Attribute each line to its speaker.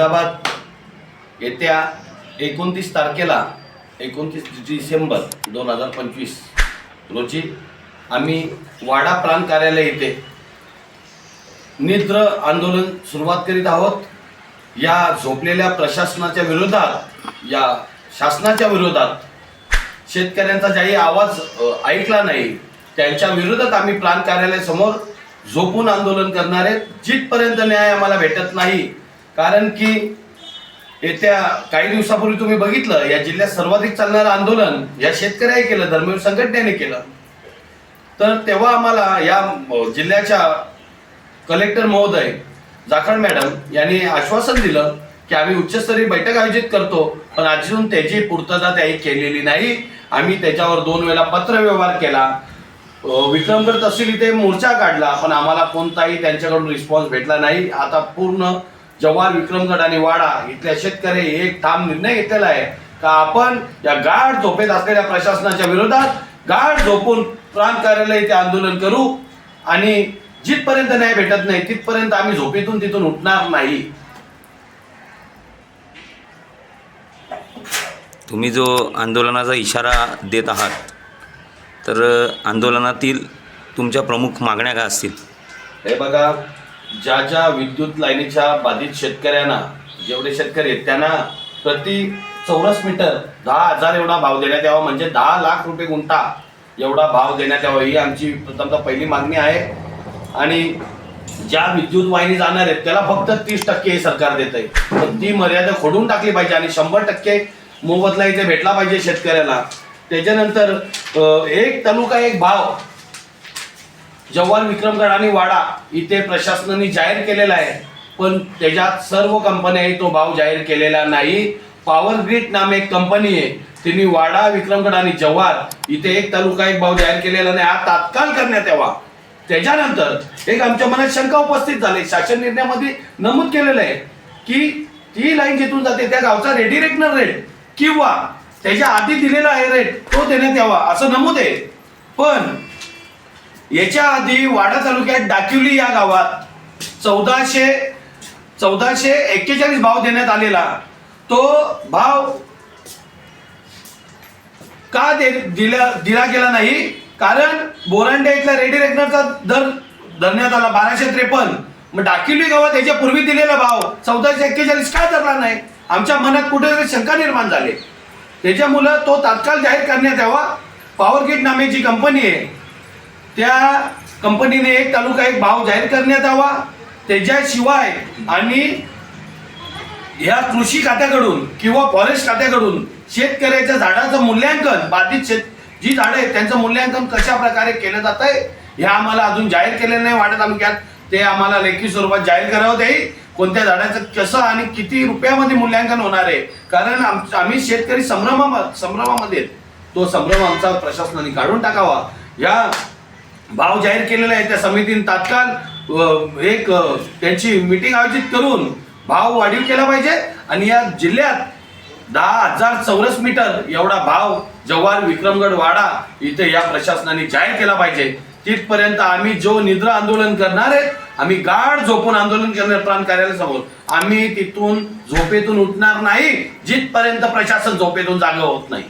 Speaker 1: अहमदाबाद येत्या एकोणतीस तारखेला एकोणतीस डिसेंबर दोन हजार पंचवीस रोजी आम्ही वाडा प्रांत कार्यालय येथे निद्र आंदोलन सुरुवात करीत आहोत. या झोपलेल्या प्रशासनाच्या विरोधात या शासनाच्या विरोधात शेतकऱ्यांचा ज्याही आवाज ऐकला नाही त्यांच्या विरोधात आम्ही प्रांत कार्यालयासमोर झोपून आंदोलन करणार आहेत. जिथपर्यंत न्याय आम्हाला भेटत नाही कारण की येत्या काही दिवसापूर्वी तुम्ही बघितलं या जिल्ह्यात सर्वाधिक चालणारं आंदोलन या शेतकऱ्याने केलं धर्मवीर संघटनेने केलं. तर तेव्हा आम्हाला या जिल्ह्याच्या कलेक्टर महोदय जाखड मॅडम यांनी आश्वासन दिलं की आम्ही उच्चस्तरीय बैठक आयोजित करतो पण अजून त्याची पूर्तता त्याही केलेली नाही. आम्ही त्याच्यावर दोन वेळा पत्रव्यवहार केला. विक्रमगड तहसील इथे मोर्चा काढला पण आम्हाला कोणताही त्यांच्याकडून रिस्पॉन्स भेटला नाही. आता पूर्ण जव्हार विक्रमगड आणि वाडा इथल्या शेतकरी एक ठाम निर्णय घेतलेला आहे का आपण या गाढ झोपेत असलेल्या प्रशासनाच्या विरोधात गाढ झोपून प्रांत कार्यालय इथे आंदोलन करू? आणि जिथपर्यंत न्याय भेटत नाही तिथपर्यंत आम्ही झोपेतून तिथून उठणार नाही.
Speaker 2: तुम्ही जो आंदोलनाचा इशारा देत आहात तर आंदोलनातील तुमच्या प्रमुख मागण्या काय असतील?
Speaker 1: हे बघा ज्या ज्या विद्युत लाईनीच्या बाधित शेतकऱ्यांना जेवढे शेतकरी आहेत त्यांना प्रति चौरस मीटर दहा हजार एवढा भाव देण्यात यावा म्हणजे दहा लाख रुपये गुंठा एवढा भाव देण्यात यावा ही आमची प्रथमतः पहिली मागणी आहे. आणि ज्या विद्युत वाहिनी जाणार आहेत त्याला फक्त तीस टक्के हे सरकार देत आहे. तर ती मर्यादा खोडून टाकली पाहिजे आणि शंभर टक्के मोबदला इथे भेटला पाहिजे शेतकऱ्याला. त्याच्यानंतर एक तालुका एक भाव जव्हार विक्रमगड आणि वाडा इथे प्रशासनाने जाहीर केलेला आहे. पण त्याच्यात सर्व कंपन्याही तो भाव जाहीर केलेला नाही. पॉवर ग्रीड नाम एक कंपनी आहे. तिने वाडा विक्रमगड आणि जव्हार इथे एक तालुका एक भाव जाहीर केलेला नाही. हा तात्काळ करण्यात यावा. त्याच्यानंतर एक आमच्या मनात शंका उपस्थित झाली. शासन निर्णयामध्ये नमूद केलेलं आहे की ती लाईन जिथून जाते त्या गावचा रेडी रेकनर रेट किंवा त्याच्या आधी दिलेला आहे रेट तो देण्यात यावा असं नमूद आहे. पण याच्या आधी वाडा तालुक्यात डाकिवली या गावात चौदाशे चौदाशे एक्केचाळीस भाव देण्यात आलेला. तो भाव का दे दिला दिला गेला नाही? कारण बोरांडे इथला रेडी रेकनरचा दर धरण्यात आला बाराशे त्रेपन्न. मग डाकिवली गावात याच्या पूर्वी दिलेला भाव चौदाशे एक्केचाळीस का धरला नाही? आमच्या मनात कुठेतरी शंका निर्माण झाली. त्याच्यामुळं तो तात्काळ जाहीर करण्यात यावा. पॉवर ग्रीड नामेची कंपनी आहे. त्या कंपनीने एक तालुका एक भाव जाहीर करण्यात यावा त्याच्याशिवाय आणि या कृषी खात्याकडून किंवा फॉरेस्ट खात्याकडून शेतकऱ्याच्या झाडाचं मूल्यांकन बाधित शेत जी झाडं आहेत त्यांचं मूल्यांकन कशा प्रकारे केलं जात आहे हे आम्हाला अजून जाहीर केलेलं नाही वाटत तालुक्यात. ते आम्हाला लेखी स्वरूपात जाहीर करावं ते कोणत्या झाडाचं कसं आणि किती रुपयामध्ये मूल्यांकन होणार आहे. कारण आम- आम्ही शेतकरी संभ्रमा संभ्रमामध्ये तो संभ्रम आमचा प्रशासनाने काढून टाकावा. या भाव जाहीर केलेला आहे त्या समितीने तात्काळ एक त्यांची मिटिंग आयोजित करून भाव वाढीव केला पाहिजे आणि या जिल्ह्यात दहा हजार चौरस मीटर एवढा भाव जव्हार विक्रमगड वाडा इथे या प्रशासनाने जाहीर केला पाहिजे. तिथपर्यंत आम्ही जो निद्रा आंदोलन करणार आहे आम्ही गाढ झोपून आंदोलन करणार प्रांत कार्यालयासमोर आम्ही तिथून झोपेतून उठणार नाही जिथपर्यंत प्रशासन झोपेतून जागा होत नाही.